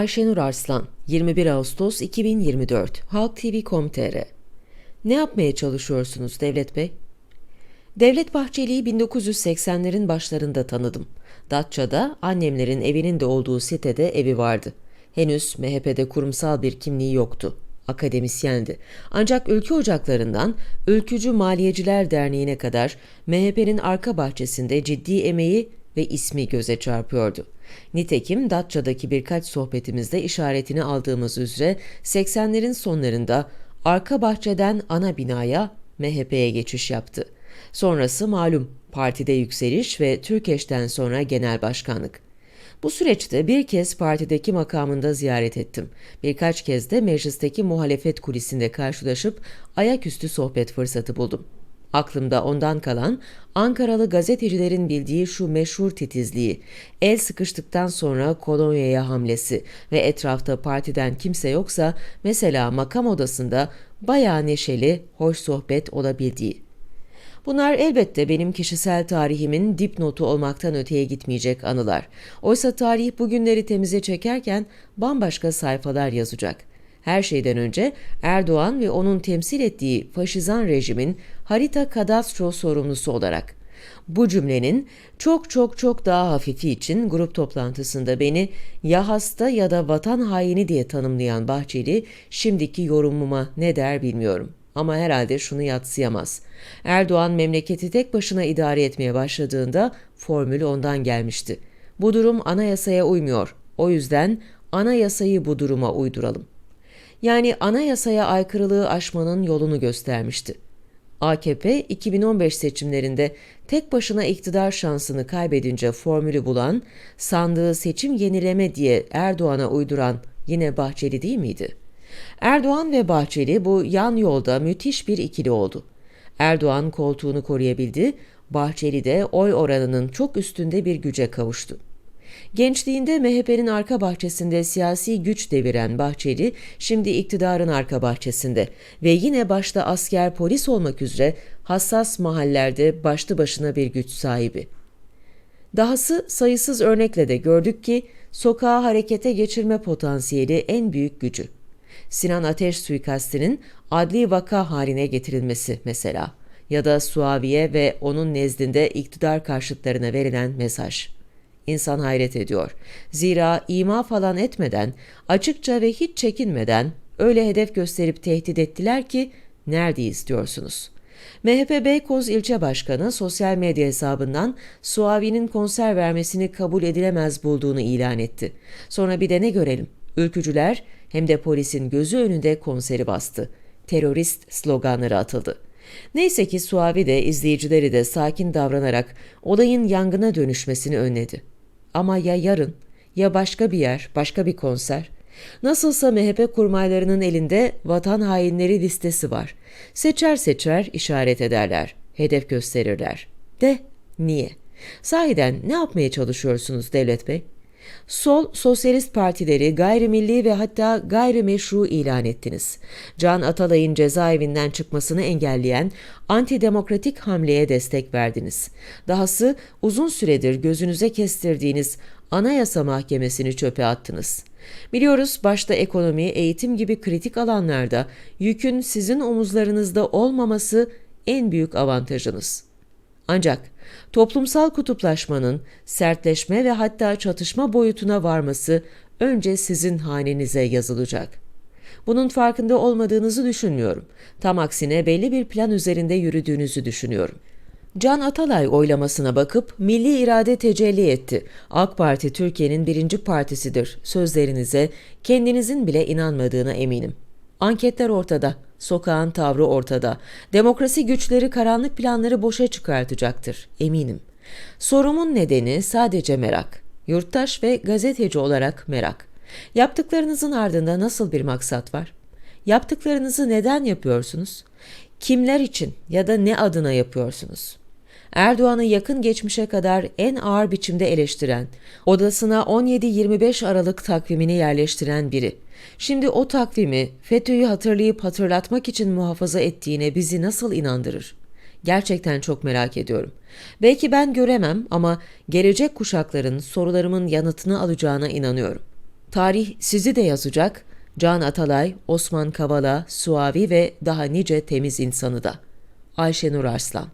Ayşenur Arslan, 21 Ağustos 2024, Halk TV.com.tr Ne yapmaya çalışıyorsunuz Devlet Bey? Devlet Bahçeli'yi 1980'lerin başlarında tanıdım. Datça'da annemlerin evinin de olduğu sitede evi vardı. Henüz MHP'de kurumsal bir kimliği yoktu. Akademisyendi. Ancak ülke ocaklarından Ülkücü Maliyeciler Derneği'ne kadar MHP'nin arka bahçesinde ciddi emeği ve ismi göze çarpıyordu. Nitekim Datça'daki birkaç sohbetimizde işaretini aldığımız üzere 80'lerin sonlarında arka bahçeden ana binaya MHP'ye geçiş yaptı. Sonrası malum partide yükseliş ve Türkeş'ten sonra genel başkanlık. Bu süreçte bir kez partideki makamında ziyaret ettim. Birkaç kez de meclisteki muhalefet kulisinde karşılaşıp ayaküstü sohbet fırsatı buldum. Aklımda ondan kalan Ankaralı gazetecilerin bildiği şu meşhur titizliği, el sıkıştıktan sonra kolonyaya hamlesi ve etrafta partiden kimse yoksa mesela makam odasında bayağı neşeli, hoş sohbet olabildiği. Bunlar elbette benim kişisel tarihimin dipnotu olmaktan öteye gitmeyecek anılar. Oysa tarih bugünleri temize çekerken bambaşka sayfalar yazacak. Her şeyden önce Erdoğan ve onun temsil ettiği faşizan rejimin harita kadastro sorumlusu olarak. Bu cümlenin çok çok çok daha hafifi için grup toplantısında beni ya hasta ya da vatan haini diye tanımlayan Bahçeli şimdiki yorumuma ne der bilmiyorum. Ama herhalde şunu yatsıyamaz. Erdoğan memleketi tek başına idare etmeye başladığında formül ondan gelmişti. Bu durum anayasaya uymuyor. O yüzden anayasayı bu duruma uyduralım. Yani anayasaya aykırılığı aşmanın yolunu göstermişti. AKP 2015 seçimlerinde tek başına iktidar şansını kaybedince formülü bulan, sandığı seçim yenileme diye Erdoğan'a uyduran yine Bahçeli değil miydi? Erdoğan ve Bahçeli bu yan yolda müthiş bir ikili oldu. Erdoğan koltuğunu koruyabildi, Bahçeli de oy oranının çok üstünde bir güce kavuştu. Gençliğinde MHP'nin arka bahçesinde siyasi güç deviren Bahçeli, şimdi iktidarın arka bahçesinde ve yine başta asker polis olmak üzere hassas mahallerde başlı başına bir güç sahibi. Dahası sayısız örnekle de gördük ki sokağa harekete geçirme potansiyeli en büyük gücü. Sinan Ateş suikastinin adli vaka haline getirilmesi mesela ya da Suaviye ve onun nezdinde iktidar karşıtlarına verilen mesaj. İnsan hayret ediyor. Zira ima falan etmeden, açıkça ve hiç çekinmeden öyle hedef gösterip tehdit ettiler ki neredeyiz diyorsunuz. MHP Beykoz ilçe başkanı sosyal medya hesabından Suavi'nin konser vermesini kabul edilemez bulduğunu ilan etti. Sonra bir de ne görelim? Ülkücüler hem de polisin gözü önünde konseri bastı. Terörist sloganları atıldı. Neyse ki Suavi de izleyicileri de sakin davranarak olayın yangına dönüşmesini önledi. Ama ya yarın ya başka bir yer, başka bir konser. Nasılsa MHP kurmaylarının elinde vatan hainleri listesi var. Seçer seçer işaret ederler, hedef gösterirler. De niye? Sahiden ne yapmaya çalışıyorsunuz Devlet Bey? Sol, sosyalist partileri gayrimilli ve hatta gayrimeşru ilan ettiniz. Can Atalay'ın cezaevinden çıkmasını engelleyen antidemokratik hamleye destek verdiniz. Dahası uzun süredir gözünüze kestirdiğiniz Anayasa Mahkemesi'ni çöpe attınız. Biliyoruz başta ekonomi, eğitim gibi kritik alanlarda yükün sizin omuzlarınızda olmaması en büyük avantajınız.'' Ancak toplumsal kutuplaşmanın sertleşme ve hatta çatışma boyutuna varması önce sizin hanenize yazılacak. Bunun farkında olmadığınızı düşünmüyorum. Tam aksine belli bir plan üzerinde yürüdüğünüzü düşünüyorum. Can Atalay oylamasına bakıp milli irade tecelli etti. AK Parti Türkiye'nin birinci partisidir. Sözlerinize kendinizin bile inanmadığına eminim. Anketler ortada. Sokağın tavrı ortada. Demokrasi güçleri karanlık planları boşa çıkartacaktır, eminim. Sorumun nedeni sadece merak. Yurttaş ve gazeteci olarak merak. Yaptıklarınızın ardında nasıl bir maksat var? Yaptıklarınızı neden yapıyorsunuz? Kimler için ya da ne adına yapıyorsunuz? Erdoğan'ı yakın geçmişe kadar en ağır biçimde eleştiren, odasına 17-25 Aralık takvimini yerleştiren biri. Şimdi o takvimi FETÖ'yü hatırlayıp hatırlatmak için muhafaza ettiğine bizi nasıl inandırır? Gerçekten çok merak ediyorum. Belki ben göremem ama gelecek kuşakların sorularımın yanıtını alacağına inanıyorum. Tarih sizi de yazacak, Can Atalay, Osman Kavala, Suavi ve daha nice temiz insanı da. Ayşenur Arslan